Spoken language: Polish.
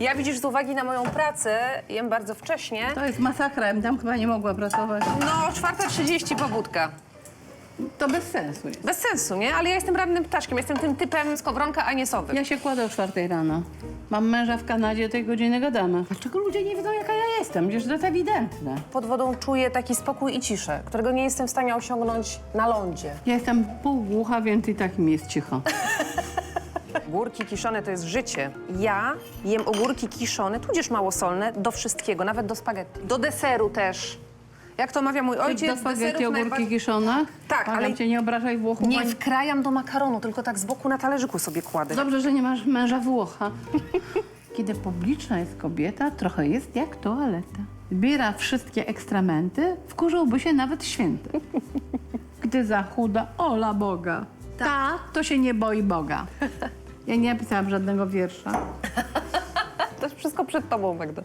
Ja widzisz, z uwagi na moją pracę, jem bardzo wcześnie. To jest masakra, ja bym tam chyba nie mogła pracować. No, 4.30 pobudka. To bez sensu jest. Bez sensu, nie? Ale ja jestem rannym ptaszkiem, jestem tym typem skowronka aniesowym. Ja się kładę o czwartej rano. Mam męża w Kanadzie, tej godziny gadamy. Dlaczego ludzie nie wiedzą, jaka ja jestem? Przecież to jest ewidentne. Pod wodą czuję taki spokój i ciszę, którego nie jestem w stanie osiągnąć na lądzie. Ja jestem półgłucha, więc i tak mi jest cicho. Ogórki kiszone to jest życie. Ja jem ogórki kiszone, tudzież małosolne, do wszystkiego, nawet do spaghetti. Do deseru też. Jak to mawia mój ojciec, do spaghetti deserów ogórki najbardziej- kiszone? Tak, Błagam ale- cię, nie obrażaj Włochów. Nie ani- wkrajam do makaronu, tylko tak z boku na talerzyku sobie kładę. Dobrze, że nie masz męża Włocha. Kiedy publiczna jest kobieta, trochę jest jak toaleta. Zbiera wszystkie ekstramenty, wkurzałby się nawet święty. Gdy zachuda, ola Boga. Ta to się nie boi Boga. Ja nie napisałam żadnego wiersza. To jest wszystko przed tobą, Magda.